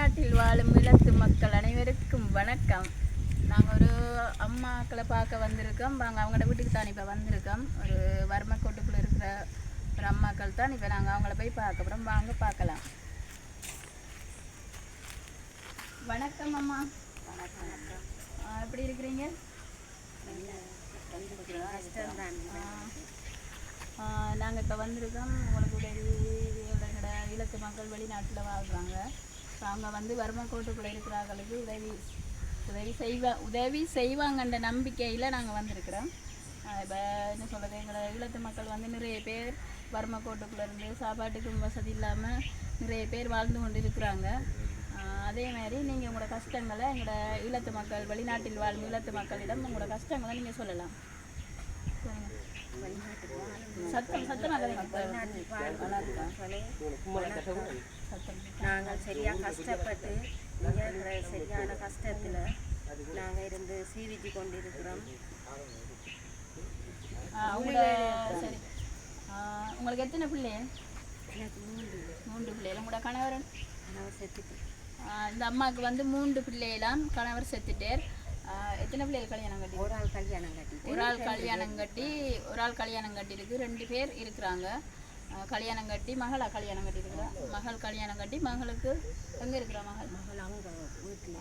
வெளிநாட்டில் வாழும் இலத்து மக்கள் அனைவருக்கும் வணக்கம். நாங்கள் ஒரு அம்மாக்களை பார்க்க வந்திருக்கோம். நாங்கள் அவங்களோட வீட்டுக்கு தான் இப்போ வந்திருக்கோம். ஒரு வர்மக்கோட்டுக்குள்ளே இருக்கிற ஒரு அம்மாக்கள் தான் இப்போ நாங்கள் அவங்கள போய் பார்க்க போகிறோம் வாங்க பார்க்கலாம். வணக்கம் அம்மா. வணக்கம் எப்படி இருக்கிறீங்க? நாங்கள் இப்போ வந்திருக்கோம். உங்களுக்கு உதவி எங்களோட இலக்கு மக்கள் வெளிநாட்டில் வாழ்கிறாங்க அவங்க வந்து வறுமக்கோட்டுக்குள்ளே இருக்கிறவங்களுக்கு உதவி உதவி செய்வா உதவி செய்வாங்கன்ற நம்பிக்கையில் நாங்கள் வந்திருக்கிறோம். இப்போ என்ன சொல்கிறது எங்களோட ஈழத்து மக்கள் வந்து நிறைய பேர் வறுமக்கோட்டுக்குள்ளே இருந்து சாப்பாட்டுக்கும் வசதி இல்லாமல் நிறைய பேர் வாழ்ந்து கொண்டு இருக்கிறாங்க அதே மாதிரி நீங்கள் உங்களோட கஷ்டங்களை எங்களோட ஈழத்து மக்கள் வெளிநாட்டில் வாழும் ஈழத்து மக்களிடம் உங்களோட கஷ்டங்களை நீங்கள் சொல்லலாம். சத்தம் சத்தம் நாங்கள் சரியா கஷ்டப்பட்டு இங்கே சரியான கஷ்டத்தில் நாங்கள் இருந்து சீவிச்சு கொண்டிருக்கிறோம். உங்களுக்கு எத்தனை பிள்ளை? எனக்கு மூன்று மூன்று பிள்ளைகள் உங்களோட கணவர் நான் செத்துட்டு இந்த அம்மாவுக்கு வந்து மூன்று பிள்ளைகளாம் கணவர் செத்துட்டார். எத்தனை பிள்ளைகள் கல்யாணம் கட்டி ஒரு ஆள் கல்யாணம் கட்டிட்டு. ஒரு ஆள் கல்யாணம் கட்டி ஒரு ஆள் கல்யாணம் கட்டியிருக்கு. ரெண்டு பேர் இருக்கிறாங்க. கல்யாணம் கட்டி மகளா கல்யாணம் கட்டியிருக்கிறா. மகள் கல்யாணம் கட்டி மகளுக்கு எங்கே இருக்கிறா மகள்? மகள் அவங்க வீட்டில்.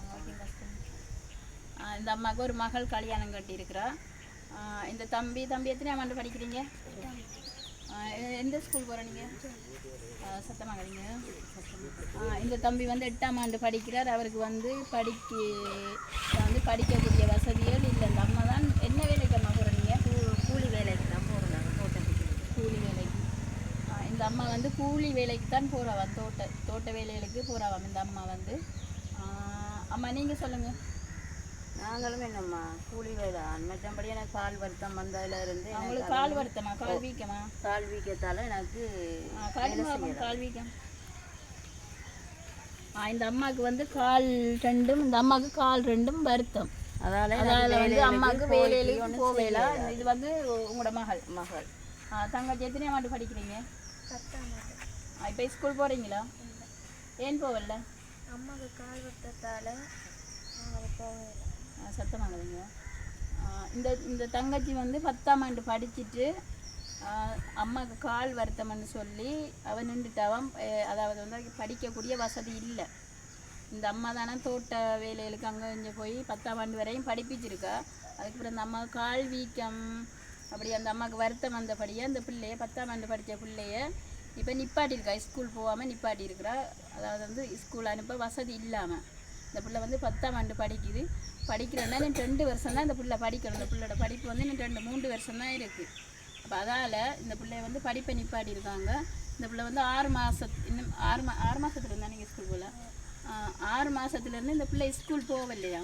இந்த அம்மாவுக்கு ஒரு மகள் கல்யாணம் கட்டியிருக்கிறா. இந்த தம்பி தம்பி எத்தனை ஆண்டு படிக்கிறீங்க? எந்த ஸ்கூல் போகிற நீங்கள் சத்தமாகறீங்க இந்த தம்பி வந்து எட்டாம் ஆண்டு படிக்கிறார். அவருக்கு வந்து படிக்க வந்து படிக்கக்கூடிய வசதிகள் இல்லை. இந்த அம்மா தான் என்ன வேலைக்கு அம்மா போகிறீங்க கூலி வேலைக்கு தான் போகிறோம் நாங்கள் தோட்டத்துக்கு கூலி வேலைக்கு. இந்த அம்மா வந்து கூலி வேலைக்கு தான் போகிறாவாம் தோட்ட தோட்ட வேலைகளுக்கு போகிறாவாம் இந்த அம்மா வந்து? அம்மா நீங்கள் சொல்லுங்கள் நாங்களும் என்னம்மா கூலி வேலை மற்றபடி எனக்கு கால் வருத்தம் வந்ததுல இருந்து அவங்களுக்கு கால் வருத்தமா? கால் வீக்கமா? கால் வீக்கத்தால் எனக்கு கால் வீக்கம். இந்த அம்மாவுக்கு வந்து கால் ரெண்டும் இந்த அம்மாவுக்கு கால் ரெண்டும் வருத்தம். அதால அதால வந்து அம்மாவுக்கு வேலையிலையும் போவேல இது வந்து உங்களோட மகள் மகள். தங்கச்சி எத்தனை ஆண்டு படிக்கிறீங்க? இப்போ ஸ்கூல் போகிறீங்களா ஏன் போகல? அம்மாவுக்கு கால் வருத்தத்தால் போகல. சத்தமாகலைங்க இந்த இந்த தங்கச்சி வந்து பத்தாம் ஆண்டு படிச்சுட்டு அம்மாவுக்கு கால் வருத்தம்னு சொல்லி அவன் நின்றுட்டாவான் அதாவது வந்து படிக்கக்கூடிய வசதி இல்லை. இந்த அம்மா தானே தோட்ட வேலைகளுக்கு அங்கே இங்கே போய் பத்தாம் ஆண்டு வரையும் படிப்பிச்சிருக்கா. அதுக்கப்புறம் இந்த அம்மா கால் வீக்கம் அப்படி அந்த அம்மாவுக்கு வருத்தம் வந்தபடியே அந்த பிள்ளைய பத்தாம் ஆண்டு படித்த பிள்ளைய இப்போ நிப்பாட்டியிருக்கா. ஸ்கூல் போகாமல் நிப்பாட்டியிருக்கிறா. அதாவது வந்து ஸ்கூல் அனுப்ப வசதி இல்லாமல் இந்த பிள்ளை வந்து பத்தாம் ஆண்டு படிக்குது. படிக்கிறோன்னா நீ ரெண்டு வருஷம் தான் இந்த பிள்ளை படிக்கணும். இந்த பிள்ளையோட படிப்பு வந்து இன்னும் ரெண்டு மூன்று வருஷம் தான் இருக்குது அப்போ அதால் இந்த பிள்ளைய வந்து படிப்பை நிப்பாட்டியிருக்காங்க. இந்த பிள்ளை வந்து ஆறு மாதம் இன்னும் ஆறு மா ஆறு மாதத்துல இருந்தால் நீங்கள் ஸ்கூல் போகல ஆறு மாதத்துலேருந்து இந்த பிள்ளை ஸ்கூல் போகலையா?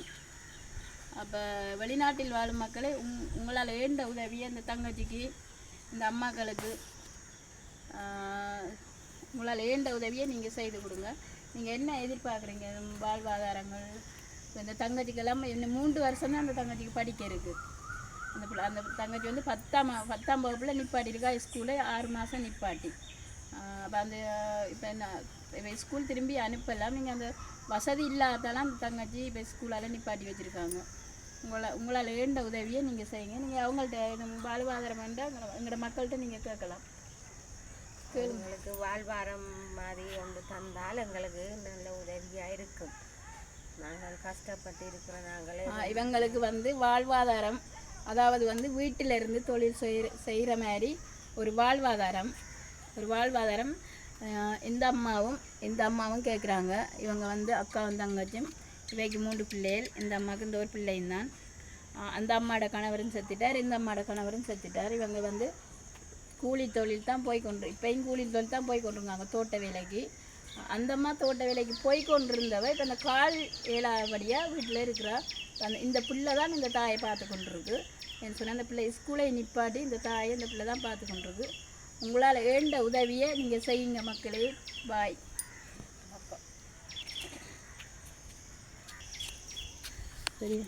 அப்போ வெளிநாட்டில் வாழும் மக்களே உங் உங்களால் வேண்ட உதவியை இந்த தங்கச்சிக்கு இந்த அம்மாக்களுக்கு உங்களால் வேண்ட உதவியை நீங்கள் செய்து கொடுங்க. நீங்கள் என்ன எதிர்பார்க்குறீங்க? வாழ்வாதாரங்கள் இப்போ இந்த தங்கச்சிக்கெல்லாம் இன்னும் மூன்று வருஷம் தான் அந்த தங்கச்சிக்கு படிக்க இருக்குது அந்த பிள்ளை அந்த தங்கச்சி வந்து பத்தாம் பத்தாம் வகுப்பில் நிப்பாட்டி இருக்கா ஆறு மாதம் நிப்பாட்டி. அப்போ அந்த இப்போ என்ன இப்போ ஸ்கூல் திரும்பி அனுப்பலாம். நீங்கள் அந்த வசதி இல்லாதாலாம் அந்த தங்கச்சி இப்போ ஸ்கூலால் நிப்பாட்டி வச்சுருக்காங்க. உங்களை உங்களால் வேண்ட உதவியை நீங்கள் செய்யுங்க. நீங்கள் அவங்கள்ட்ட வாழ்வாதாரம் வேண்டாம் எங்களோட மக்கள்கிட்ட நீங்கள் கேட்கலாம். எங்களுக்கு வாழ்வாரம் மாதிரி ஒன்று தந்தால் எங்களுக்கு நல்ல உதவியாக இருக்கும். நாங்கள் கஷ்டப்பட்டு இருக்கிற நாங்களே இவங்களுக்கு வந்து வாழ்வாதாரம் அதாவது வந்து வீட்டில் இருந்து தொழில் செய்கிற செய்கிற மாதிரி ஒரு வாழ்வாதாரம் ஒரு வாழ்வாதாரம் இந்த அம்மாவும் இந்த அம்மாவும் கேட்குறாங்க. இவங்க வந்து அக்காவும் தங்கச்சும் இவைக்கு மூன்று பிள்ளைகள் இந்த அம்மாவுக்கு இந்த ஒரு பிள்ளையும் தான் அந்த அம்மாவோட கணவரும் செத்துட்டார் இந்த அம்மாவோட கணவரும் செத்துட்டார். இவங்க வந்து கூலி தொழில் தான் போய் கொண்டு இப்பயும் கூலி தொழில் தான் போய் கொண்டிருக்காங்க தோட்ட வேலைக்கு. அந்த அம்மா தோட்ட வேலைக்கு போய் கொண்டிருந்தவ இப்போ அந்த கால் ஏழாவடியாக வீட்டில் இருக்கிறா அந்த இந்த பிள்ளை தான் இந்த தாயை பார்த்து கொண்டிருக்கு. என்று சொன்னால் அந்த பிள்ளை ஸ்கூலை நிப்பாட்டி இந்த தாயை இந்த பிள்ளை தான் பார்த்து கொண்டிருக்கு. உங்களால் வேண்ட உதவியை நீங்கள் செய்யுங்க மக்களே. பாய். சரியா?